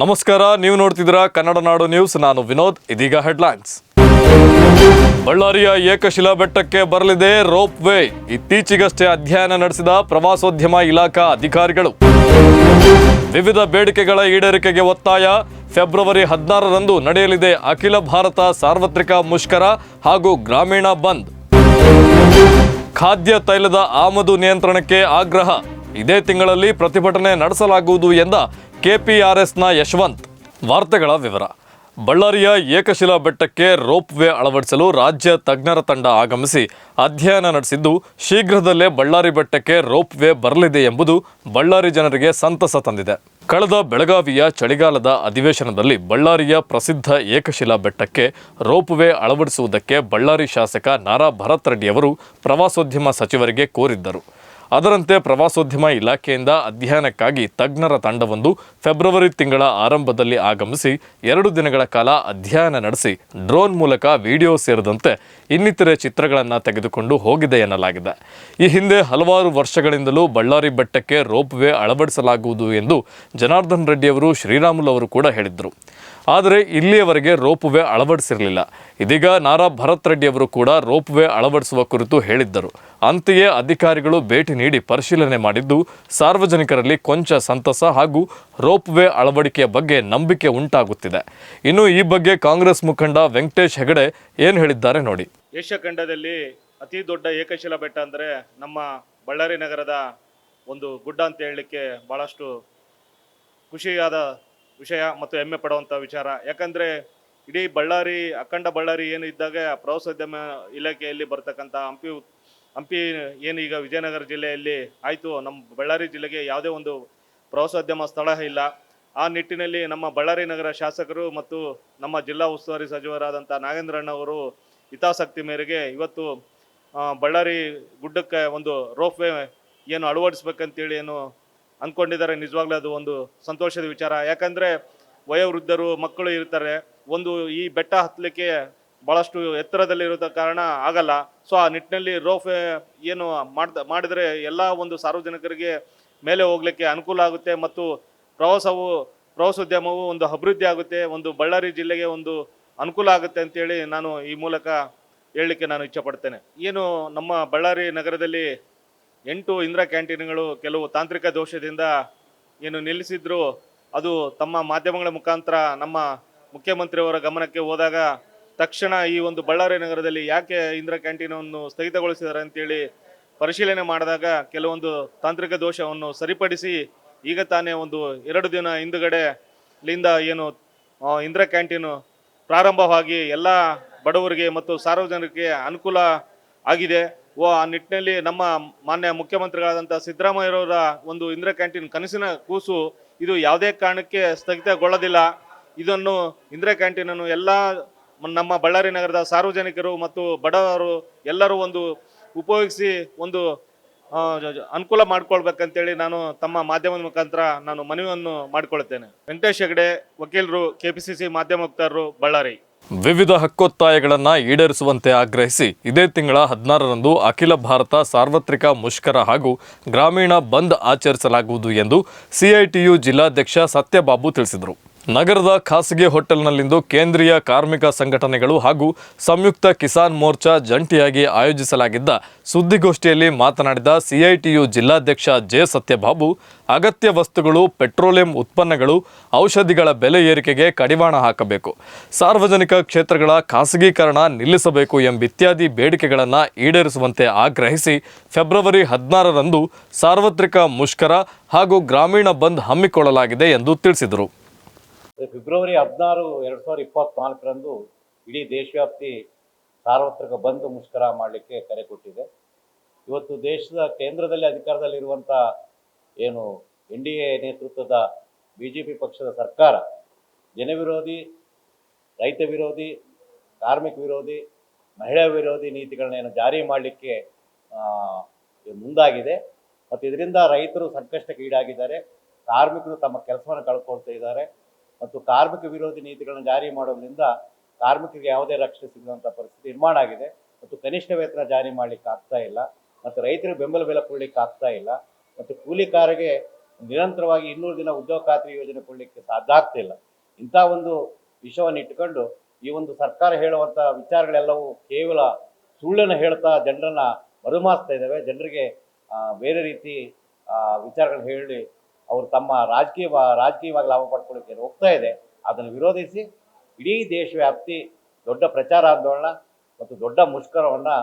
ನಮಸ್ಕಾರ, ನೀವು ನೋಡ್ತಿದ್ದೀರಾ ಕನ್ನಡ ನಾಡು ನ್ಯೂಸ್. ನಾನು ವಿನೋದ್, ಇದೀಗ ಹೆಡ್ಲೈನ್ಸ್. ಬಳ್ಳಾರಿಯ ಏಕಶಿಲಾ ಬೆಟ್ಟಕ್ಕೆ ಬರಲಿದೆ ರೋಪ್ ವೇ. ಇತ್ತೀಚೆಗಷ್ಟೇ ಅಧ್ಯಯನ ನಡೆಸಿದ ಪ್ರವಾಸೋದ್ಯಮ ಇಲಾಖಾ ಅಧಿಕಾರಿಗಳು. ವಿವಿಧ ಬೇಡಿಕೆಗಳ ಈಡೇರಿಕೆಗೆ ಒತ್ತಾಯ. ಫೆಬ್ರವರಿ ಹದಿನಾರರಂದು ನಡೆಯಲಿದೆ ಅಖಿಲ ಭಾರತ ಸಾರ್ವತ್ರಿಕ ಮುಷ್ಕರ ಹಾಗೂ ಗ್ರಾಮೀಣ ಬಂದ್. ಖಾದ್ಯ ತೈಲದ ಆಮದು ನಿಯಂತ್ರಣಕ್ಕೆ ಆಗ್ರಹ. ಇದೇ ತಿಂಗಳಲ್ಲಿ ಪ್ರತಿಭಟನೆ ನಡೆಸಲಾಗುವುದು ಎಂದ ಕೆಪಿಆರ್ಎಸ್ನ ಯಶವಂತ್. ವಾರ್ತೆಗಳ ವಿವರ. ಬಳ್ಳಾರಿಯ ಏಕಶಿಲಾ ಬೆಟ್ಟಕ್ಕೆ ರೋಪ್ ವೇ ಅಳವಡಿಸಲು ರಾಜ್ಯ ತಜ್ಞರ ತಂಡ ಆಗಮಿಸಿ ಅಧ್ಯಯನ ನಡೆಸಿದ್ದು, ಶೀಘ್ರದಲ್ಲೇ ಬಳ್ಳಾರಿ ಬೆಟ್ಟಕ್ಕೆ ರೋಪ್ ವೇ ಬರಲಿದೆ ಎಂಬುದು ಬಳ್ಳಾರಿ ಜನರಿಗೆ ಸಂತಸ ತಂದಿದೆ. ಕಳೆದ ಬೆಳಗಾವಿಯ ಚಳಿಗಾಲದ ಅಧಿವೇಶನದಲ್ಲಿ ಬಳ್ಳಾರಿಯ ಪ್ರಸಿದ್ಧ ಏಕಶಿಲಾ ಬೆಟ್ಟಕ್ಕೆ ರೋಪ್ ವೇ ಅಳವಡಿಸುವುದಕ್ಕೆ ಬಳ್ಳಾರಿ ಶಾಸಕ ನಾರಾ ಭರತ್ ರೆಡ್ಡಿಯವರು ಪ್ರವಾಸೋದ್ಯಮ ಸಚಿವರಿಗೆ ಕೋರಿದ್ದರು. ಅದರಂತೆ ಪ್ರವಾಸೋದ್ಯಮ ಇಲಾಖೆಯಿಂದ ಅಧ್ಯಯನಕ್ಕಾಗಿ ತಜ್ಞರ ತಂಡವೊಂದು ಫೆಬ್ರವರಿ ತಿಂಗಳ ಆರಂಭದಲ್ಲಿ ಆಗಮಿಸಿ ಎರಡು ದಿನಗಳ ಕಾಲ ಅಧ್ಯಯನ ನಡೆಸಿ ಡ್ರೋನ್ ಮೂಲಕ ವಿಡಿಯೋ ಸೇರಿದಂತೆ ಇನ್ನಿತರೆ ಚಿತ್ರಗಳನ್ನು ತೆಗೆದುಕೊಂಡು ಹೋಗಿದೆ ಎನ್ನಲಾಗಿದೆ. ಈ ಹಿಂದೆ ಹಲವಾರು ವರ್ಷಗಳಿಂದಲೂ ಬಳ್ಳಾರಿ ಬೆಟ್ಟಕ್ಕೆ ರೋಪ್ ವೇ ಅಳವಡಿಸಲಾಗುವುದು ಎಂದು ಜನಾರ್ದನ್ ರೆಡ್ಡಿಯವರು ಶ್ರೀರಾಮುಲು ಅವರು ಕೂಡ ಹೇಳಿದ್ದರು ಆದರೆ ಇಲ್ಲಿಯವರೆಗೆ ರೋಪ್ ವೇ ಅಳವಡಿಸಿರಲಿಲ್ಲ. ಇದೀಗ ನಾರಾ ಭರತ್ ರೆಡ್ಡಿ ಅವರು ಕೂಡ ರೋಪ್ ವೇ ಅಳವಡಿಸುವ ಕುರಿತು ಹೇಳಿದ್ದರು. ಅಂತೆಯೇ ಅಧಿಕಾರಿಗಳು ಭೇಟಿ ನೀಡಿ ಪರಿಶೀಲನೆ ಮಾಡಿದ್ದು, ಸಾರ್ವಜನಿಕರಲ್ಲಿ ಕೊಂಚ ಸಂತಸ ಹಾಗೂ ರೋಪ್ ವೇ ಅಳವಡಿಕೆಯ ಬಗ್ಗೆ ನಂಬಿಕೆ ಉಂಟಾಗುತ್ತಿದೆ. ಇನ್ನು ಈ ಬಗ್ಗೆ ಕಾಂಗ್ರೆಸ್ ಮುಖಂಡ ವೆಂಕಟೇಶ್ ಹೆಗಡೆ ಏನು ಹೇಳಿದ್ದಾರೆ ನೋಡಿ. ಏಷ್ಯಾ ಖಂಡದಲ್ಲಿ ಅತಿ ದೊಡ್ಡ ಏಕಶಿಲಾ ಬೆಟ್ಟ ಅಂದರೆ ನಮ್ಮ ಬಳ್ಳಾರಿ ನಗರದ ಒಂದು ಗುಡ್ಡ ಅಂತ ಹೇಳಲಿಕ್ಕೆ ಭಾಳಷ್ಟು ಖುಷಿಯಾದ ವಿಷಯ ಮತ್ತು ಹೆಮ್ಮೆ ಪಡುವಂಥ ವಿಚಾರ. ಯಾಕಂದರೆ ಇಡೀ ಬಳ್ಳಾರಿ, ಅಖಂಡ ಬಳ್ಳಾರಿ ಏನು ಇದ್ದಾಗ ಪ್ರವಾಸೋದ್ಯಮ ಇಲಾಖೆಯಲ್ಲಿ ಬರ್ತಕ್ಕಂಥ ಹಂಪಿ ಹಂಪಿ ಏನು ಈಗ ವಿಜಯನಗರ ಜಿಲ್ಲೆಯಲ್ಲಿ ಆಯಿತು. ನಮ್ಮ ಬಳ್ಳಾರಿ ಜಿಲ್ಲೆಗೆ ಯಾವುದೇ ಒಂದು ಪ್ರವಾಸೋದ್ಯಮ ಸ್ಥಳ ಇಲ್ಲ. ಆ ನಿಟ್ಟಿನಲ್ಲಿ ನಮ್ಮ ಬಳ್ಳಾರಿ ನಗರ ಶಾಸಕರು ಮತ್ತು ನಮ್ಮ ಜಿಲ್ಲಾ ಉಸ್ತುವಾರಿ ಸಚಿವರಾದಂಥ ನಾಗೇಂದ್ರಣ್ಣ ಅವರು ಹಿತಾಸಕ್ತಿ ಮೇರೆಗೆ ಇವತ್ತು ಬಳ್ಳಾರಿ ಗುಡ್ಡಕ್ಕೆ ಒಂದು ರೋಪ್ ವೇ ಏನು ಅಳವಡಿಸ್ಬೇಕಂತೇಳಿ ಏನು ಅಂದ್ಕೊಂಡಿದ್ದಾರೆ. ನಿಜವಾಗ್ಲೂ ಅದು ಒಂದು ಸಂತೋಷದ ವಿಚಾರ. ಯಾಕಂದರೆ ವಯೋವೃದ್ಧರು, ಮಕ್ಕಳು ಇರ್ತಾರೆ. ಒಂದು ಈ ಬೆಟ್ಟ ಹತ್ತಲಿಕ್ಕೆ ಭಾಳಷ್ಟು ಇರೋದ ಕಾರಣ ಆಗಲ್ಲ. ಸೊ ಆ ನಿಟ್ಟಿನಲ್ಲಿ ರೋಫ್ ಏನು ಮಾಡ್ದ ಮಾಡಿದರೆ ಎಲ್ಲ ಒಂದು ಸಾರ್ವಜನಿಕರಿಗೆ ಮೇಲೆ ಹೋಗ್ಲಿಕ್ಕೆ ಅನುಕೂಲ ಆಗುತ್ತೆ ಮತ್ತು ಪ್ರವಾಸವು, ಪ್ರವಾಸೋದ್ಯಮವು ಒಂದು ಅಭಿವೃದ್ಧಿ ಆಗುತ್ತೆ. ಒಂದು ಬಳ್ಳಾರಿ ಜಿಲ್ಲೆಗೆ ಒಂದು ಅನುಕೂಲ ಆಗುತ್ತೆ ಅಂತೇಳಿ ನಾನು ಈ ಮೂಲಕ ಹೇಳಲಿಕ್ಕೆ ನಾನು ಇಚ್ಛಪಡ್ತೇನೆ. ಏನು ನಮ್ಮ ಬಳ್ಳಾರಿ ನಗರದಲ್ಲಿ ಎಂಟು ಇಂದಿರಾ ಕ್ಯಾಂಟೀನ್ಗಳು ಕೆಲವು ತಾಂತ್ರಿಕ ದೋಷದಿಂದ ಏನು ನಿಲ್ಲಿಸಿದ್ರು, ಅದು ತಮ್ಮ ಮಾಧ್ಯಮಗಳ ಮುಖಾಂತರ ನಮ್ಮ ಮುಖ್ಯಮಂತ್ರಿಯವರ ಗಮನಕ್ಕೆ ಹೋದಾಗ ತಕ್ಷಣ ಈ ಒಂದು ಬಳ್ಳಾರಿ ನಗರದಲ್ಲಿ ಯಾಕೆ ಇಂದಿರಾ ಕ್ಯಾಂಟೀನನ್ನು ಸ್ಥಗಿತಗೊಳಿಸಿದ್ದಾರೆ ಅಂತೇಳಿ ಪರಿಶೀಲನೆ ಮಾಡಿದಾಗ ಕೆಲವೊಂದು ತಾಂತ್ರಿಕ ದೋಷವನ್ನು ಸರಿಪಡಿಸಿ ಈಗ ತಾನೇ ಒಂದು ಎರಡು ದಿನ ಹಿಂದುಗಡೆ ಇಲ್ಲಿಂದ ಏನು ಇಂದಿರಾ ಕ್ಯಾಂಟೀನು ಪ್ರಾರಂಭವಾಗಿ ಎಲ್ಲ ಬಡವರಿಗೆ ಮತ್ತು ಸಾರ್ವಜನಿಕರಿಗೆ ಅನುಕೂಲ ಆಗಿದೆ. ಆ ನಿಟ್ಟಿನಲ್ಲಿ ನಮ್ಮ ಮಾನ್ಯ ಮುಖ್ಯಮಂತ್ರಿಗಳಾದಂಥ ಸಿದ್ದರಾಮಯ್ಯರವರ ಒಂದು ಇಂದಿರಾ ಕ್ಯಾಂಟೀನ್ ಕನಸಿನ ಕೂಸು ಇದು ಯಾವುದೇ ಕಾರಣಕ್ಕೆ ಸ್ಥಗಿತಗೊಳ್ಳೋದಿಲ್ಲ. ಇದನ್ನು ಇಂದಿರಾ ಕ್ಯಾಂಟೀನನ್ನು ಎಲ್ಲ ನಮ್ಮ ಬಳ್ಳಾರಿ ನಗರದ ಸಾರ್ವಜನಿಕರು ಮತ್ತು ಬಡವರು ಎಲ್ಲರೂ ಒಂದು ಉಪಯೋಗಿಸಿ ಒಂದು ಅನುಕೂಲ ಮಾಡ್ಕೊಳ್ಬೇಕಂತೇಳಿ ನಾನು ತಮ್ಮ ಮಾಧ್ಯಮದ ಮುಖಾಂತರ ನಾನು ಮನವಿಯನ್ನು ಮಾಡಿಕೊಳ್ಳುತ್ತೇನೆ. ವೆಂಕಟೇಶ್ ಹೆಗಡೆ, ವಕೀಲರು ಕೆ ಪಿ ಸಿ ಮಾಧ್ಯಮ ವಕ್ತಾರರು ಬಳ್ಳಾರಿ. ವಿವಿಧ ಹಕ್ಕೊತ್ತಾಯಗಳನ್ನು ಈಡೇರಿಸುವಂತೆ ಆಗ್ರಹಿಸಿ ಇದೇ ತಿಂಗಳ ಹದಿನಾರರಂದು ಅಖಿಲ ಭಾರತ ಸಾರ್ವತ್ರಿಕ ಮುಷ್ಕರ ಹಾಗೂ ಗ್ರಾಮೀಣ ಬಂದ್ ಆಚರಿಸಲಾಗುವುದು ಎಂದು ಸಿಐಟಿಯು ಜಿಲ್ಲಾಧ್ಯಕ್ಷ ಸತ್ಯಬಾಬು ತಿಳಿಸಿದರು. ನಗರದ ಖಾಸಗಿ ಹೋಟೆಲ್ನಲ್ಲಿಂದು ಕೇಂದ್ರೀಯ ಕಾರ್ಮಿಕ ಸಂಘಟನೆಗಳು ಹಾಗೂ ಸಂಯುಕ್ತ ಕಿಸಾನ್ ಮೋರ್ಚಾ ಜಂಟಿಯಾಗಿ ಆಯೋಜಿಸಲಾಗಿದ್ದ ಸುದ್ದಿಗೋಷ್ಠಿಯಲ್ಲಿ ಮಾತನಾಡಿದ ಸಿಐಟಿಯು ಜಿಲ್ಲಾಧ್ಯಕ್ಷ ಜೆ ಸತ್ಯಬಾಬು, ಅಗತ್ಯ ವಸ್ತುಗಳು, ಪೆಟ್ರೋಲಿಯಂ ಉತ್ಪನ್ನಗಳು, ಔಷಧಿಗಳ ಬೆಲೆ ಏರಿಕೆಗೆ ಕಡಿವಾಣ ಹಾಕಬೇಕು, ಸಾರ್ವಜನಿಕ ಕ್ಷೇತ್ರಗಳ ಖಾಸಗೀಕರಣ ನಿಲ್ಲಿಸಬೇಕು ಎಂಬಿತ್ಯಾದಿ ಬೇಡಿಕೆಗಳನ್ನು ಈಡೇರಿಸುವಂತೆ ಆಗ್ರಹಿಸಿ ಫೆಬ್ರವರಿ ಹದಿನಾರರಂದು ಸಾರ್ವತ್ರಿಕ ಮುಷ್ಕರ ಹಾಗೂ ಗ್ರಾಮೀಣ ಬಂದ್ ಹಮ್ಮಿಕೊಳ್ಳಲಾಗಿದೆ ಎಂದು ತಿಳಿಸಿದರು. ಫೆಬ್ರವರಿ ಹದಿನಾರು ಎರಡು ಸಾವಿರದ ಇಪ್ಪತ್ನಾಲ್ಕರಂದು ಇಡೀ ದೇಶವ್ಯಾಪ್ತಿ ಸಾರ್ವತ್ರಿಕ ಬಂದ್ ಮುಷ್ಕರ ಮಾಡಲಿಕ್ಕೆ ಕರೆ ಕೊಟ್ಟಿದೆ. ಇವತ್ತು ದೇಶದ ಕೇಂದ್ರದಲ್ಲಿ ಅಧಿಕಾರದಲ್ಲಿರುವಂಥ ಏನು ಎನ್ ಡಿ ಎ ನೇತೃತ್ವದ ಬಿ ಜೆ ಪಿ ಪಕ್ಷದ ಸರ್ಕಾರ, ಜನವಿರೋಧಿ, ರೈತ ವಿರೋಧಿ, ಕಾರ್ಮಿಕ ವಿರೋಧಿ, ಮಹಿಳಾ ವಿರೋಧಿ ನೀತಿಗಳನ್ನ ಏನು ಜಾರಿ ಮಾಡಲಿಕ್ಕೆ ಮುಂದಾಗಿದೆ. ಮತ್ತು ಇದರಿಂದ ರೈತರು ಸಂಕಷ್ಟಕ್ಕೆ ಈಡಾಗಿದ್ದಾರೆ ಕಾರ್ಮಿಕರು ತಮ್ಮ ಕೆಲಸವನ್ನು ಕಳ್ಕೊಳ್ತಾ ಇದ್ದಾರೆ. ಮತ್ತು ಕಾರ್ಮಿಕ ವಿರೋಧಿ ನೀತಿಗಳನ್ನು ಜಾರಿ ಮಾಡೋದ್ರಿಂದ ಕಾರ್ಮಿಕರಿಗೆ ಯಾವುದೇ ರಕ್ಷಣೆ ಸಿಗದಂಥ ಪರಿಸ್ಥಿತಿ ನಿರ್ಮಾಣ ಆಗಿದೆ. ಮತ್ತು ಕನಿಷ್ಠ ವೇತನ ಜಾರಿ ಮಾಡಲಿಕ್ಕೆ ಆಗ್ತಾ ಇಲ್ಲ. ಮತ್ತು ರೈತರಿಗೆ ಬೆಂಬಲ ಬೆಲೆ ಕೊಡ್ಲಿಕ್ಕೆ ಆಗ್ತಾ ಇಲ್ಲ. ಮತ್ತು ಕೂಲಿಕಾರರಿಗೆ ನಿರಂತರವಾಗಿ ಇನ್ನೂರು ದಿನ ಉದ್ಯೋಗ ಖಾತ್ರಿ ಯೋಜನೆ ಕೊಡಲಿಕ್ಕೆ ಸಾಧ್ಯ ಆಗ್ತಿಲ್ಲ ಇಂಥ ಒಂದು ವಿಷಯವನ್ನು ಇಟ್ಟುಕೊಂಡು ಈ ಒಂದು ಸರ್ಕಾರ ಹೇಳುವಂಥ ವಿಚಾರಗಳೆಲ್ಲವೂ ಕೇವಲ ಸುಳ್ಳನ್ನು ಹೇಳ್ತಾ ಜನರನ್ನ ಮರುಮಾಸ್ತಾ ಇದ್ದಾವೆ. ಜನರಿಗೆ ಬೇರೆ ರೀತಿ ವಿಚಾರಗಳನ್ನ ಹೇಳಿ ಅವರು ತಮ್ಮ ರಾಜಕೀಯ ರಾಜಕೀಯವಾಗಿ ಲಾಭ ಪಡ್ಕೊಳ್ಳಿಕ್ಕೆ ಹೋಗ್ತಾ ಇದೆ. ಅದನ್ನು ವಿರೋಧಿಸಿ ಇಡೀ ದೇಶವ್ಯಾಪ್ತಿ ದೊಡ್ಡ ಪ್ರಚಾರ ಆಂದೋಲನ ಮತ್ತು ದೊಡ್ಡ ಮುಷ್ಕರವನ್ನು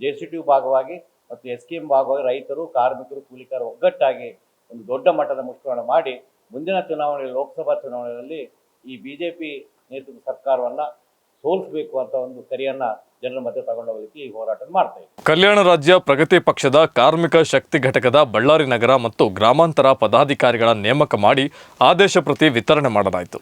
ಜೆ ಸಿ ಟಿ ಭಾಗವಾಗಿ ಮತ್ತು ಎಸ್ ಕೆ ಎಂ ಭಾಗವಾಗಿ ರೈತರು, ಕಾರ್ಮಿಕರು ಕೂಲಿಕರು ಒಗ್ಗಟ್ಟಾಗಿ ಒಂದು ದೊಡ್ಡ ಮಟ್ಟದ ಮುಷ್ಕರವನ್ನು ಮಾಡಿ ಮುಂದಿನ ಚುನಾವಣೆಯಲ್ಲಿ, ಲೋಕಸಭಾ ಚುನಾವಣೆಯಲ್ಲಿ ಈ ಬಿ ಜೆ ಪಿ ನೇತೃತ್ವದ ಸರ್ಕಾರವನ್ನು ಸೋಲಿಸಬೇಕು ಅಂತ ಒಂದು ಕರೆಯನ್ನ ಜನರ ಮಧ್ಯೆ ತಗೊಂಡೋಗಲಿಕ್ಕೆ ಈ ಹೋರಾಟ ಮಾಡ್ತಾ ಇದೆ ಕಲ್ಯಾಣ ರಾಜ್ಯ ಪ್ರಗತಿ ಪಕ್ಷದ ಕಾರ್ಮಿಕ ಶಕ್ತಿ ಘಟಕದ ಬಳ್ಳಾರಿ ನಗರ ಮತ್ತು ಗ್ರಾಮಾಂತರ ಪದಾಧಿಕಾರಿಗಳ ನೇಮಕ ಮಾಡಿ ಆದೇಶ ಪ್ರತಿ ವಿತರಣೆ ಮಾಡಲಾಯಿತು.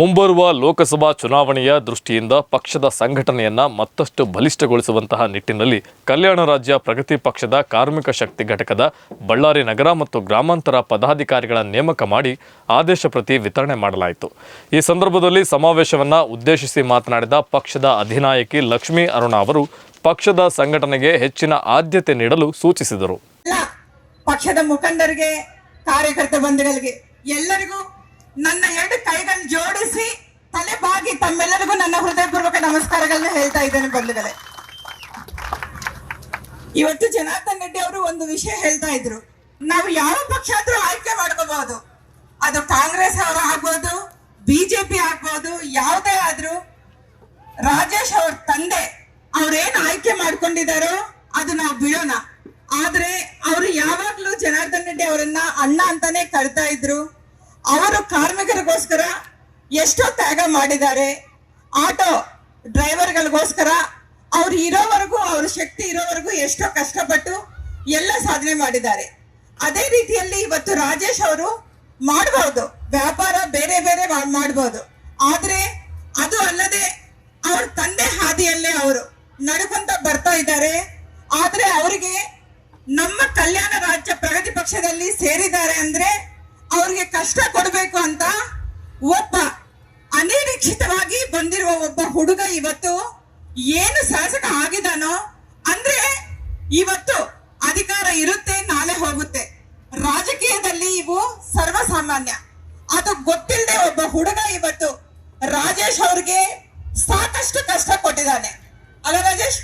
ಮುಂಬರುವ ಲೋಕಸಭಾ ಚುನಾವಣೆಯ ದೃಷ್ಟಿಯಿಂದ ಪಕ್ಷದ ಸಂಘಟನೆಯನ್ನ ಮತ್ತಷ್ಟು ಬಲಿಷ್ಠಗೊಳಿಸುವಂತಹ ನಿಟ್ಟಿನಲ್ಲಿ ಕಲ್ಯಾಣ ರಾಜ್ಯ ಪ್ರಗತಿ ಪಕ್ಷದ ಕಾರ್ಮಿಕ ಶಕ್ತಿ ಘಟಕದ ಬಳ್ಳಾರಿ ನಗರ ಮತ್ತು ಗ್ರಾಮಾಂತರ ಪದಾಧಿಕಾರಿಗಳ ನೇಮಕ ಮಾಡಿ ಆದೇಶ ಪ್ರತಿ ವಿತರಣೆ ಮಾಡಲಾಯಿತು. ಈ ಸಂದರ್ಭದಲ್ಲಿ ಸಮಾವೇಶವನ್ನು ಉದ್ದೇಶಿಸಿ ಮಾತನಾಡಿದ ಪಕ್ಷದ ಅಧಿನಾಯಕಿ ಲಕ್ಷ್ಮೀ ಅರುಣ ಅವರು ಪಕ್ಷದ ಸಂಘಟನೆಗೆ ಹೆಚ್ಚಿನ ಆದ್ಯತೆ ನೀಡಲು ಸೂಚಿಸಿದರು. ಪಕ್ಷದ ಮುಖಂಡರಿಗೆ, ಕಾರ್ಯಕರ್ತ ಬಂಧುಗಳಿಗೆ ಎಲ್ಲರಿಗೂ ನನ್ನ ಎರಡು ಕೈಗಳನ್ನು ಜೋಡಿಸಿ ತಲೆ ಬಾಗಿ ತಮ್ಮೆಲ್ಲರಿಗೂ ನನ್ನ ಹೃದಯಪೂರ್ವಕ ನಮಸ್ಕಾರಗಳನ್ನ ಹೇಳ್ತಾ ಇದ್ದೇನೆ ಬಂಧುಗಳೇ. ಇವತ್ತು ಜನಾರ್ದನ್ ರೆಡ್ಡಿ ಅವರು ಒಂದು ವಿಷಯ ಹೇಳ್ತಾ ಇದ್ರು. ನಾವು ಯಾವ ಪಕ್ಷ ಆದ್ರೂ ಆಯ್ಕೆ ಮಾಡ್ಕೋಬಹುದು. ಅದು ಕಾಂಗ್ರೆಸ್ ಅವರು ಆಗ್ಬೋದು, ಬಿಜೆಪಿ ಆಗ್ಬೋದು, ಯಾವುದೇ ಆದ್ರೂ. ರಾಜೇಶ್ ಅವ್ರ ತಂದೆ, ಅವ್ರೇನ್ ಆಯ್ಕೆ ಮಾಡ್ಕೊಂಡಿದಾರೋ ಅದು ನಾವು ಬಿಡೋಣ. ಆದ್ರೆ ಅವರು ಯಾವಾಗ್ಲೂ ಜನಾರ್ದನ್ ರೆಡ್ಡಿ ಅವರನ್ನ ಅಣ್ಣ ಅಂತಾನೆ ಕರ್ತಾ ಇದ್ರು. ಅವರು ಕಾರ್ಮಿಕರಿಗೋಸ್ಕರ ಎಷ್ಟೋ ತ್ಯಾಗ ಮಾಡಿದ್ದಾರೆ. ಆಟೋ ಡ್ರೈವರ್ಗಳಿಗೋಸ್ಕರ ಅವ್ರು ಇರೋವರೆಗೂ, ಅವ್ರ ಶಕ್ತಿ ಇರೋವರೆಗೂ ಎಷ್ಟೋ ಕಷ್ಟಪಟ್ಟು ಎಲ್ಲ ಸಾಧನೆ ಮಾಡಿದ್ದಾರೆ. ಅದೇ ರೀತಿಯಲ್ಲಿ ಇವತ್ತು ರಾಜೇಶ್ ಅವರು ಮಾಡಬಹುದು ವ್ಯಾಪಾರ ಬೇರೆ ಬೇರೆ ಮಾಡಬಹುದು ಆದ್ರೆ ಅದು ಅಲ್ಲದೆ ಅವ್ರ ತಂದೆ ಹಾದಿಯಲ್ಲೇ ಅವರು ನಡ್ಕೊಂತ ಬರ್ತಾ ಇದ್ದಾರೆ. ಆದ್ರೆ ಅವರಿಗೆ ನಮ್ಮ ಕಲ್ಯಾಣ ರಾಜ್ಯ ಪ್ರಗತಿ ಪಕ್ಷದಲ್ಲಿ ಸೇರಿದ್ದಾರೆ ಅಂದ್ರೆ ಅವ್ರಿಗೆ ಕಷ್ಟ ಕೊಡಬೇಕು ಅಂತ ಒಬ್ಬ ಅನಿರೀಕ್ಷಿತವಾಗಿ ಬಂದಿರುವ ಒಬ್ಬ ಹುಡುಗ ಇವತ್ತು ಏನು ಶಾಸಕ ಆಗಿದಾನೋ ಅಂದ್ರೆ ಇವತ್ತು ಅಧಿಕಾರ ಇರುತ್ತೆ, ನಾಳೆ ಹೋಗುತ್ತೆ. ರಾಜಕೀಯದಲ್ಲಿ ಇವು ಸರ್ವಸಾಮಾನ್ಯ. ಅದು ಗೊತ್ತಿಲ್ಲದೆ ಒಬ್ಬ ಹುಡುಗ ಇವತ್ತು ರಾಜೇಶ್ ಅವ್ರಿಗೆ ಸಾಕಷ್ಟು ಕಷ್ಟ ಕೊಟ್ಟಿದ್ದಾನೆ. ಅಲ್ಲ ರಾಜೇಶ್,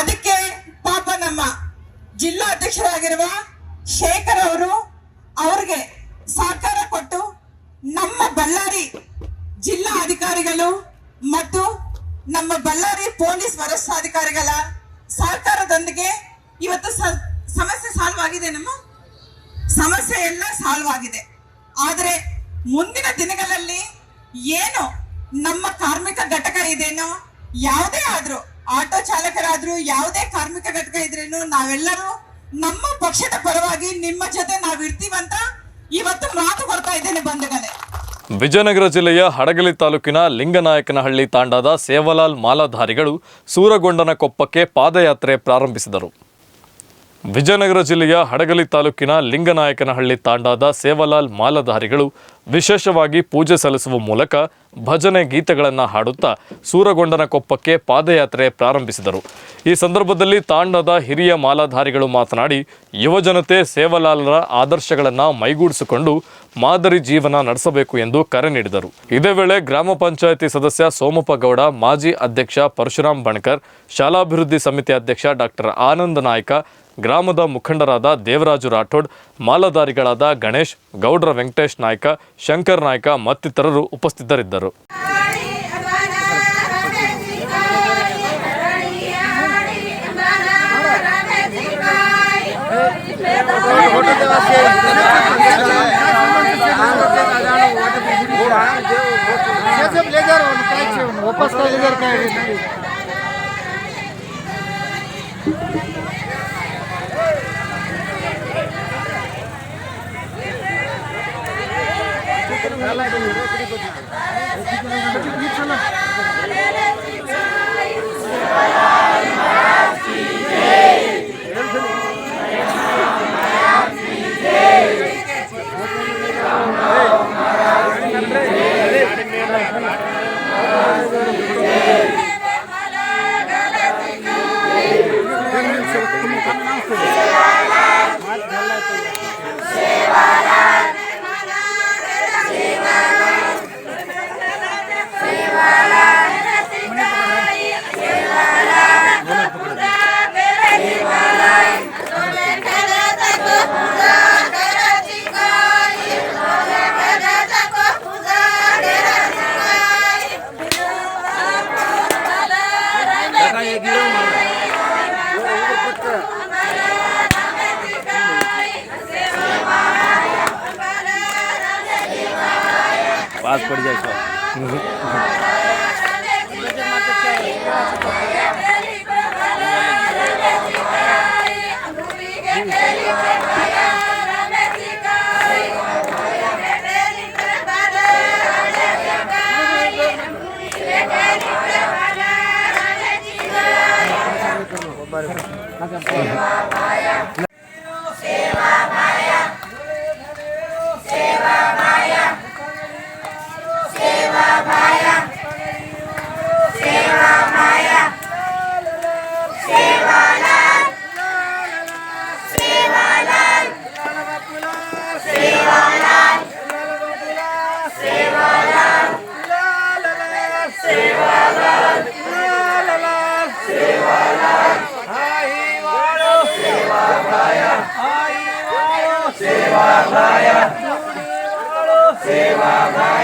ಅದಕ್ಕೆ ಪಾಪ ನಮ್ಮ ಜಿಲ್ಲಾ ಅಧ್ಯಕ್ಷರಾಗಿರುವ ಶೇಖರ್ ಅವರು ಅವ್ರಿಗೆ ಸಹಕಾರ ಕೊಟ್ಟು ನಮ್ಮ ಬಳ್ಳಾರಿ ಜಿಲ್ಲಾ ಅಧಿಕಾರಿಗಳು ಮತ್ತು ನಮ್ಮ ಬಳ್ಳಾರಿ ಪೊಲೀಸ್ ವರಿಷ್ಠಾಧಿಕಾರಿಗಳ ಸಹಕಾರದೊಂದಿಗೆ ಇವತ್ತು ಸಮಸ್ಯೆ ಸಾಲ್ವ್ ಆಗಿದೆ ನಮ್ಮ ಸಮಸ್ಯೆ ಎಲ್ಲ ಸಾಲ್ವ್ ಆಗಿದೆ. ಆದರೆ ಮುಂದಿನ ದಿನಗಳಲ್ಲಿ ಏನು ನಮ್ಮ ಕಾರ್ಮಿಕ ಘಟಕ ಇದೇನೋ, ಯಾವುದೇ ಆದ್ರೂ, ಆಟೋ ಚಾಲಕರಾದ್ರೂ, ಯಾವುದೇ ಕಾರ್ಮಿಕ ಘಟಕ ಇದ್ರೇನು, ನಾವೆಲ್ಲರೂ ನಮ್ಮ ಪಕ್ಷದ ಪರವಾಗಿ ನಿಮ್ಮ ಜೊತೆ ನಾವಿರ್ತೀವಂತ ಇವತ್ತು ಮಾತು ಕೊಡ್ತಾ ವಿಜಯನಗರ ಜಿಲ್ಲೆಯ ಹಡಗಲಿ ತಾಲೂಕಿನ ಲಿಂಗನಾಯಕನಹಳ್ಳಿ ತಾಂಡಾದ ಸೇವಲಾಲ್ ಮಾಲಾಧಾರಿಗಳು ಸೂರಗೊಂಡನ ಕೊಪ್ಪಕ್ಕೆ ಪಾದಯಾತ್ರೆ ಪ್ರಾರಂಭಿಸಿದರು. ವಿಜಯನಗರ ಜಿಲ್ಲೆಯ ಹಡಗಲಿ ತಾಲೂಕಿನ ಲಿಂಗನಾಯಕನಹಳ್ಳಿ ತಾಂಡಾದ ಸೇವಲಾಲ್ ಮಾಲಧಾರಿಗಳು ವಿಶೇಷವಾಗಿ ಪೂಜೆ ಸಲ್ಲಿಸುವ ಮೂಲಕ ಭಜನೆ ಗೀತೆಗಳನ್ನು ಹಾಡುತ್ತಾ ಸೂರಗೊಂಡನ ಕೊಪ್ಪಕ್ಕೆ ಪಾದಯಾತ್ರೆ ಪ್ರಾರಂಭಿಸಿದರು. ಈ ಸಂದರ್ಭದಲ್ಲಿ ತಾಂಡದ ಹಿರಿಯ ಮಾಲಾಧಾರಿಗಳು ಮಾತನಾಡಿ ಯುವಜನತೆ ಸೇವಲಾಲರ ಆದರ್ಶಗಳನ್ನು ಮೈಗೂಡಿಸಿಕೊಂಡು ಮಾದರಿ ಜೀವನ ನಡೆಸಬೇಕು ಎಂದು ಕರೆ ನೀಡಿದರು. ಇದೇ ವೇಳೆ ಗ್ರಾಮ ಪಂಚಾಯಿತಿ ಸದಸ್ಯ ಸೋಮಪ್ಪ ಗೌಡ ಮಾಜಿ ಅಧ್ಯಕ್ಷ ಪರಶುರಾಮ್ ಬಣಕರ್, ಶಾಲಾಭಿವೃದ್ಧಿ ಸಮಿತಿ ಅಧ್ಯಕ್ಷ ಡಾಕ್ಟರ್ ಆನಂದ ನಾಯ್ಕ ಗ್ರಾಮದ ಮುಖಂಡರಾದ ದೇವರಾಜು ರಾಠೋಡ್ ಮಾಲಧಾರಿಗಳಾದ ಗಣೇಶ್ ಗೌಡ್ರ ವೆಂಕಟೇಶ್ ನಾಯ್ಕ ಶಂಕರ್ ನಾಯ್ಕ ಮತ್ತಿತರರು ಉಪಸ್ಥಿತರಿದ್ದರು ಪಾಸ್ ಕೊಡಿ సేవాభాయ్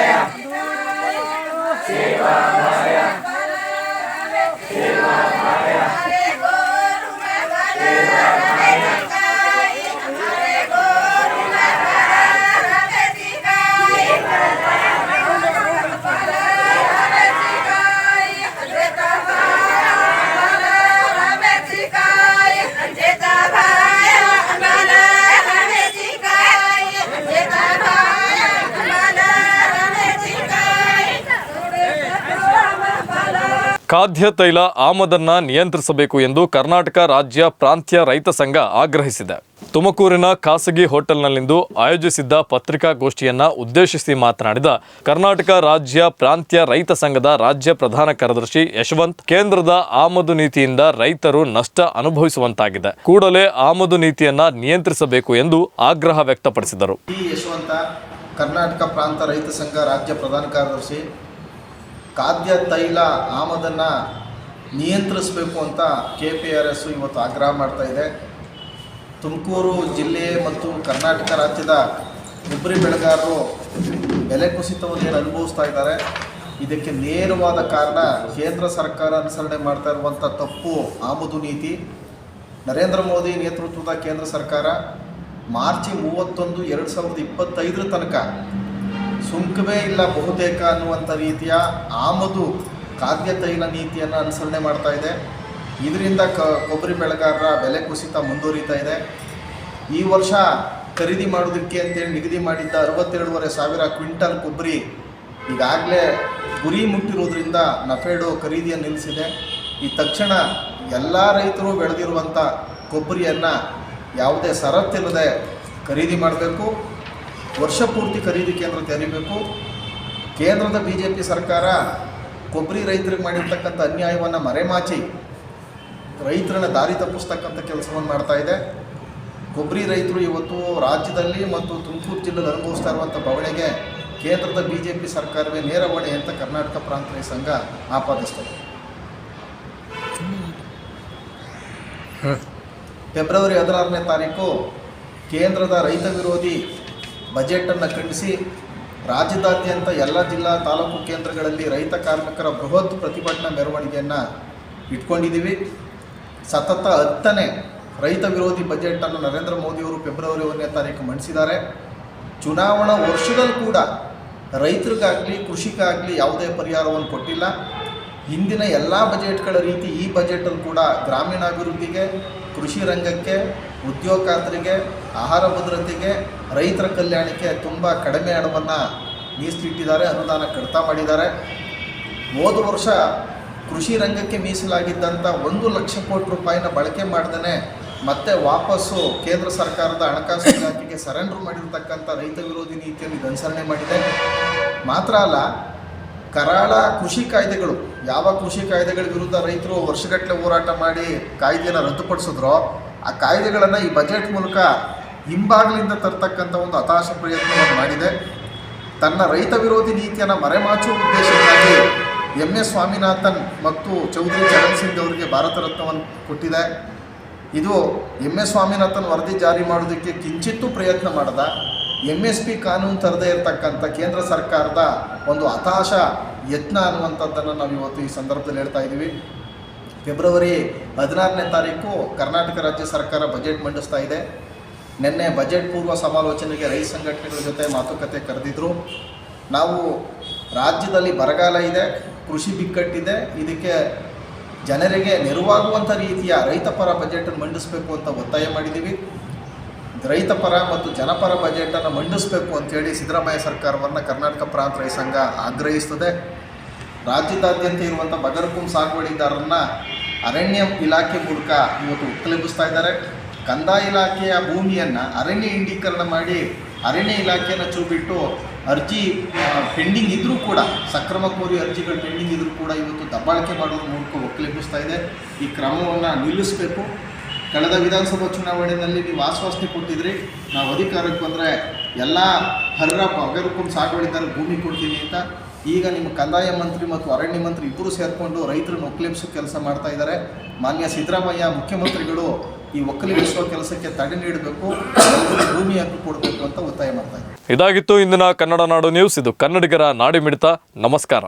ಖಾದ್ಯ ತೈಲ ಆಮದನ್ನ ನಿಯಂತ್ರಿಸಬೇಕು ಎಂದು ಕರ್ನಾಟಕ ರಾಜ್ಯ ಪ್ರಾಂತ್ಯ ರೈತ ಸಂಘ ಆಗ್ರಹಿಸಿದೆ. ತುಮಕೂರಿನ ಖಾಸಗಿ ಹೋಟೆಲ್ನಲ್ಲಿಂದು ಆಯೋಜಿಸಿದ್ದ ಪತ್ರಿಕಾಗೋಷ್ಠಿಯನ್ನ ಉದ್ದೇಶಿಸಿ ಮಾತನಾಡಿದ ಕರ್ನಾಟಕ ರಾಜ್ಯ ಪ್ರಾಂತ್ಯ ರೈತ ಸಂಘದ ರಾಜ್ಯ ಪ್ರಧಾನ ಕಾರ್ಯದರ್ಶಿ ಯಶವಂತ್, ಕೇಂದ್ರದ ಆಮದು ನೀತಿಯಿಂದ ರೈತರು ನಷ್ಟ ಅನುಭವಿಸುವಂತಾಗಿದೆ. ಕೂಡಲೇ ಆಮದು ನೀತಿಯನ್ನ ನಿಯಂತ್ರಿಸಬೇಕು ಎಂದು ಆಗ್ರಹ ವ್ಯಕ್ತಪಡಿಸಿದರು. ಕರ್ನಾಟಕ ಪ್ರಾಂತ ರೈತ ಸಂಘ ರಾಜ್ಯ ಪ್ರಧಾನ ಕಾರ್ಯದರ್ಶಿ ಖಾದ್ಯ ತೈಲ ಆಮದನ್ನು ನಿಯಂತ್ರಿಸಬೇಕು ಅಂತ ಕೆ ಪಿ ಆರ್ ಎಸ್ ಇವತ್ತು ಆಗ್ರಹ ಮಾಡ್ತಾ ಇದೆ. ತುಮಕೂರು ಜಿಲ್ಲೆ ಮತ್ತು ಕರ್ನಾಟಕ ರಾಜ್ಯದ ಇಬ್ಬರಿ ಬೆಳೆಗಾರರು ಬೆಲೆ ಕುಸಿತವನ್ನು ಏನು ಅನುಭವಿಸ್ತಾ ಇದ್ದಾರೆ. ಇದಕ್ಕೆ ನೇರವಾದ ಕಾರಣ ಕೇಂದ್ರ ಸರ್ಕಾರ ಅನುಸರಣೆ ಮಾಡ್ತಾ ಇರುವಂಥ ತಪ್ಪು ಆಮದು ನೀತಿ. ನರೇಂದ್ರ ಮೋದಿ ನೇತೃತ್ವದ ಕೇಂದ್ರ ಸರ್ಕಾರ ಮಾರ್ಚ್ ಮೂವತ್ತೊಂದು, ಎರಡು ಸಾವಿರದ ಇಪ್ಪತ್ತೈದರ ತನಕ ಸುಂಕವೇ ಇಲ್ಲ ಬಹುತೇಕ ಅನ್ನುವಂಥ ರೀತಿಯ ಆಮದು ಖಾದ್ಯ ತೈಲ ನೀತಿಯನ್ನು ಅನುಸರಣೆ ಮಾಡ್ತಾ ಇದೆ. ಇದರಿಂದ ಕ, ಕೊಬ್ಬರಿ ಬೆಳೆಗಾರರ ಬೆಲೆ ಕುಸಿತ ಮುಂದುವರಿತಾ ಇದೆ. ಈ ವರ್ಷ ಖರೀದಿ ಮಾಡೋದಕ್ಕೆ ಅಂತೇಳಿ ನಿಗದಿ ಮಾಡಿದ್ದ ಅರವತ್ತೆರಡೂವರೆ ಸಾವಿರ ಕ್ವಿಂಟಲ್ ಕೊಬ್ಬರಿ ಈಗಾಗಲೇ ಗುರಿ ಮುಟ್ಟಿರೋದ್ರಿಂದ ನಫೇಡು ಖರೀದಿಯನ್ನು ನಿಲ್ಲಿಸಿದೆ. ಈ ತಕ್ಷಣ ಎಲ್ಲ ರೈತರು ಬೆಳೆದಿರುವಂಥ ಕೊಬ್ಬರಿಯನ್ನು ಯಾವುದೇ ಸರತ್ತಿಲ್ಲದೆ ಖರೀದಿ ಮಾಡಬೇಕು. ವರ್ಷ ಪೂರ್ತಿ ಖರೀದಿ ಕೇಂದ್ರ ತೆರೀಬೇಕು. ಕೇಂದ್ರದ ಬಿ ಜೆ ಪಿ ಸರ್ಕಾರ ಕೊಬ್ಬರಿ ರೈತರಿಗೆ ಮಾಡಿರ್ತಕ್ಕಂಥ ಅನ್ಯಾಯವನ್ನು ಮರೆಮಾಚಿ ರೈತರನ್ನ ದಾರಿ ತಪ್ಪಿಸ್ತಕ್ಕಂಥ ಕೆಲಸವನ್ನು ಮಾಡ್ತಾ ಇದೆ. ಕೊಬ್ಬರಿ ರೈತರು ಇವತ್ತು ರಾಜ್ಯದಲ್ಲಿ ಮತ್ತು ತುಮಕೂರು ಜಿಲ್ಲೆಯಲ್ಲಿ ಅನುಭವಿಸ್ತಾ ಇರುವಂಥ ಬವಣೆಗೆ ಕೇಂದ್ರದ ಬಿ ಜೆ ಪಿ ಸರ್ಕಾರವೇ ನೇರ ಹೊಣೆ ಅಂತ ಕರ್ನಾಟಕ ಪ್ರಾಂತ ರೈತ ಸಂಘ ಆಪಾದಿಸ್ತದೆ. ಫೆಬ್ರವರಿ ಹದಿನಾರನೇ ತಾರೀಕು ಕೇಂದ್ರದ ರೈತ ವಿರೋಧಿ ಬಜೆಟನ್ನು ಖಂಡಿಸಿ ರಾಜ್ಯದಾದ್ಯಂತ ಎಲ್ಲ ಜಿಲ್ಲಾ ತಾಲೂಕು ಕೇಂದ್ರಗಳಲ್ಲಿ ರೈತ ಕಾರ್ಮಿಕರ ಬೃಹತ್ ಪ್ರತಿಭಟನಾ ಮೆರವಣಿಗೆಯನ್ನು ಇಟ್ಕೊಂಡಿದ್ದೀವಿ. ಸತತ ಹತ್ತನೇ ರೈತ ವಿರೋಧಿ ಬಜೆಟನ್ನು ನರೇಂದ್ರ ಮೋದಿಯವರು ಫೆಬ್ರವರಿ ಒಂದನೇ ತಾರೀಕು ಮಂಡಿಸಿದ್ದಾರೆ. ಚುನಾವಣಾ ವರ್ಷದಲ್ಲಿ ಕೂಡ ರೈತರಿಗಾಗಲಿ, ಕೃಷಿಗಾಗಲಿ ಯಾವುದೇ ಪರಿಹಾರವನ್ನು ಕೊಟ್ಟಿಲ್ಲ. ಹಿಂದಿನ ಎಲ್ಲ ಬಜೆಟ್ಗಳ ರೀತಿ ಈ ಬಜೆಟಲ್ಲಿ ಕೂಡ ಗ್ರಾಮೀಣಾಭಿವೃದ್ಧಿಗೆ, ಕೃಷಿ ರಂಗಕ್ಕೆ ಉದ್ಯೋಗಕಾತರಿಗೆ ಆಹಾರ ಭದ್ರತೆಗೆ, ರೈತರ ಕಲ್ಯಾಣಕ್ಕೆ ತುಂಬ ಕಡಿಮೆ ಹಣವನ್ನು ಮೀಸಲಿಟ್ಟಿದ್ದಾರೆ, ಅನುದಾನ ಕಡಿತ ಮಾಡಿದ್ದಾರೆ. ಹೋದ ವರ್ಷ ಕೃಷಿ ರಂಗಕ್ಕೆ ಮೀಸಲಾಗಿದ್ದಂಥ ಒಂದು ಲಕ್ಷ ಕೋಟಿ ರೂಪಾಯಿನ ಬಳಕೆ ಮಾಡ್ದೇ ಮತ್ತೆ ವಾಪಸ್ಸು ಕೇಂದ್ರ ಸರ್ಕಾರದ ಹಣಕಾಸು ಇಲಾಖೆಗೆ ಸರೆಂಡರ್ ಮಾಡಿರ್ತಕ್ಕಂಥ ರೈತ ವಿರೋಧಿ ನೀತಿಯನ್ನು ಅನುಸರಣೆ ಮಾಡಿದೆ. ಮಾತ್ರ ಅಲ್ಲ, ಕರಾಳ ಕೃಷಿ ಕಾಯ್ದೆಗಳು, ಯಾವ ಕೃಷಿ ಕಾಯ್ದೆಗಳ ವಿರುದ್ಧ ರೈತರು ವರ್ಷಗಟ್ಟಲೆ ಹೋರಾಟ ಮಾಡಿ ಕಾಯ್ದೆಯನ್ನು ರದ್ದುಪಡಿಸಿದ್ರೋ ಆ ಕಾಯ್ದೆಗಳನ್ನು ಈ ಬಜೆಟ್ ಮೂಲಕ ಹಿಂಬಾಗಿಲಿಂದ ತರ್ತಕ್ಕಂಥ ಒಂದು ಹತಾಶ ಪ್ರಯತ್ನವನ್ನು ಮಾಡಿದೆ. ತನ್ನ ರೈತ ವಿರೋಧಿ ನೀತಿಯನ್ನು ಮರೆಮಾಚುವ ಉದ್ದೇಶಕ್ಕಾಗಿ ಎಂ ಎಸ್ ಸ್ವಾಮಿನಾಥನ್ ಮತ್ತು ಚೌಧರಿ ಚರಣ್ ಸಿಂಗ್ ಅವರಿಗೆ ಭಾರತ ರತ್ನವನ್ನು ಕೊಟ್ಟಿದೆ. ಇದು ಎಂ ಎಸ್ ಸ್ವಾಮಿನಾಥನ್ ವರದಿ ಜಾರಿ ಮಾಡೋದಕ್ಕೆ ಕಿಂಚಿತ್ತೂ ಪ್ರಯತ್ನ ಮಾಡದ. ಎಂ ಎಸ್ ಪಿ ಕಾನೂನು ತರದೇ ಇರತಕ್ಕಂಥ ಕೇಂದ್ರ ಸರ್ಕಾರದ ಒಂದು ಹತಾಶ ಯತ್ನ ಅನ್ನುವಂಥದ್ದನ್ನು ನಾವು ಇವತ್ತು ಈ ಸಂದರ್ಭದಲ್ಲಿ ಹೇಳ್ತಾ ಇದ್ದೀವಿ. ಫೆಬ್ರವರಿ ಹದಿನಾರನೇ ತಾರೀಕು ಕರ್ನಾಟಕ ರಾಜ್ಯ ಸರ್ಕಾರ ಬಜೆಟ್ ಮಂಡಿಸ್ತಾ ಇದೆ. ನಿನ್ನೆ ಬಜೆಟ್ ಪೂರ್ವ ಸಮಾಲೋಚನೆಗೆ ರೈತ ಸಂಘಟನೆಗಳ ಜೊತೆ ಮಾತುಕತೆ ಕರೆದಿದ್ರು. ನಾವು ರಾಜ್ಯದಲ್ಲಿ ಬರಗಾಲ ಇದೆ, ಕೃಷಿ ಬಿಕ್ಕಟ್ಟಿದೆ, ಇದಕ್ಕೆ ಜನರಿಗೆ ನೆರವಾಗುವಂಥ ರೀತಿಯ ರೈತಪರ ಬಜೆಟನ್ನು ಮಂಡಿಸಬೇಕು ಅಂತ ಒತ್ತಾಯ ಮಾಡಿದ್ದೀವಿ ರೈತಪರ ಮತ್ತು ಜನಪರ ಬಜೆಟನ್ನು ಮಂಡಿಸಬೇಕು ಅಂತೇಳಿ ಸಿದ್ದರಾಮಯ್ಯ ಸರ್ಕಾರವನ್ನು ಕರ್ನಾಟಕ ಪ್ರಾಂತ ರೈತ ಸಂಘ ಆಗ್ರಹಿಸ್ತದೆ. ರಾಜ್ಯದಾದ್ಯಂತ ಇರುವಂಥ ಬಗರ್ಕುಂ ಸಾಗುವಳಿದಾರರನ್ನ ಅರಣ್ಯ ಇಲಾಖೆ ಮೂಲಕ ಇವತ್ತು ಒಕ್ಕಲೆಬ್ಬಿಸ್ತಾ ಇದ್ದಾರೆ. ಕಂದಾಯ ಇಲಾಖೆಯ ಭೂಮಿಯನ್ನು ಅರಣ್ಯ ಇಂಡೀಕರಣ ಮಾಡಿ ಅರಣ್ಯ ಇಲಾಖೆಯನ್ನು ಚೂಬಿಟ್ಟು ಅರ್ಜಿ ಪೆಂಡಿಂಗ್ ಇದ್ದರೂ ಕೂಡ, ಸಕ್ರಮ ಕೋರಿ ಅರ್ಜಿಗಳು ಪೆಂಡಿಂಗ್ ಇದ್ದರೂ ಕೂಡ ಇವತ್ತು ದಬ್ಬಾಳಿಕೆ ಮಾಡೋದ್ರ ಮೂಲಕ ಒಕ್ಕಲೆಬ್ಬಿಸ್ತಾ ಇದೆ. ಈ ಕ್ರಮವನ್ನು ನಿಲ್ಲಿಸಬೇಕು. ಕಳೆದ ವಿಧಾನಸಭಾ ಚುನಾವಣೆಯಲ್ಲಿ ನೀವು ಆಶ್ವಾಸನೆ ಕೊಟ್ಟಿದ್ರಿ. ನಾವು ಅಧಿಕಾರಕ್ಕೆ ಬಂದರೆ ಎಲ್ಲ ಹರ್ರ ಪಗರ್ಕೊಂಡು ಸಾಗುವಳಿದಾರ ಭೂಮಿ ಕೊಡ್ತೀನಿ ಅಂತ. ಈಗ ನಿಮ್ಮ ಕಂದಾಯ ಮಂತ್ರಿ ಮತ್ತು ಅರಣ್ಯ ಮಂತ್ರಿ ಇಬ್ಬರು ಸೇರಿಕೊಂಡು ರೈತರನ್ನು ಒಕ್ಕಲೆಬ್ಸೋ ಕೆಲಸ ಮಾಡ್ತಾ ಇದ್ದಾರೆ. ಮಾನ್ಯ ಸಿದ್ದರಾಮಯ್ಯ, ಮುಖ್ಯಮಂತ್ರಿಗಳು ಈ ಒಕ್ಕಲೆಬ್ಬಿಸುವ ಕೆಲಸಕ್ಕೆ ತಡೆ ನೀಡಬೇಕು ಭೂಮಿ ಹಕ್ಕು ಕೊಡಬೇಕು ಅಂತ ಒತ್ತಾಯ ಮಾಡ್ತಾ ಇದ್ದಾರೆ. ಇದಾಗಿತ್ತು ಇಂದಿನ ಕನ್ನಡ ನಾಡು ನ್ಯೂಸ್. ಇದು ಕನ್ನಡಿಗರ ನಾಡಿ ಮಿಡಿತ ನಮಸ್ಕಾರ.